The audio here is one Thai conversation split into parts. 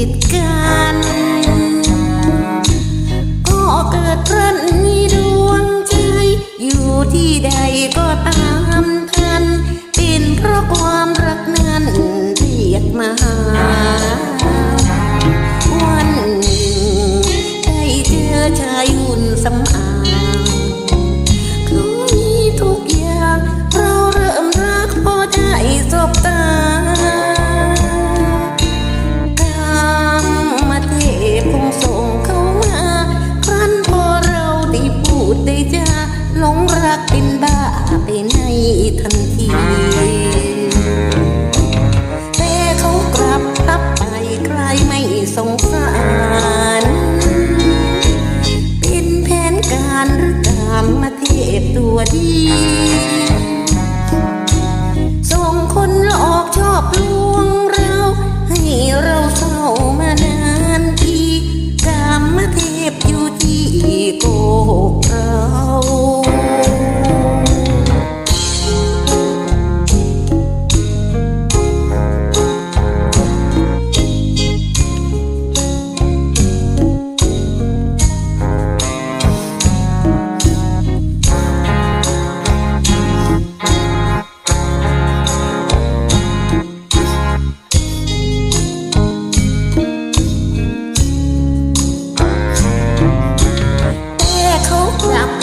ติดกันก็เกิดรันมีดวงใจ อยู่ที่ใดก็ตามทัน เป็นเพราะความรักนั้นเรียกมาหาวันหนึ่งได้เจอชายหุ่นสำอา เป็นบ้าไปในทันทีแต่เขากลับรับไปใครไม่สงสารเป็นแผนการหรือกรรมมาเทพตัวดี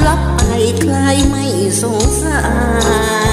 รับไปใครไม่สงสาร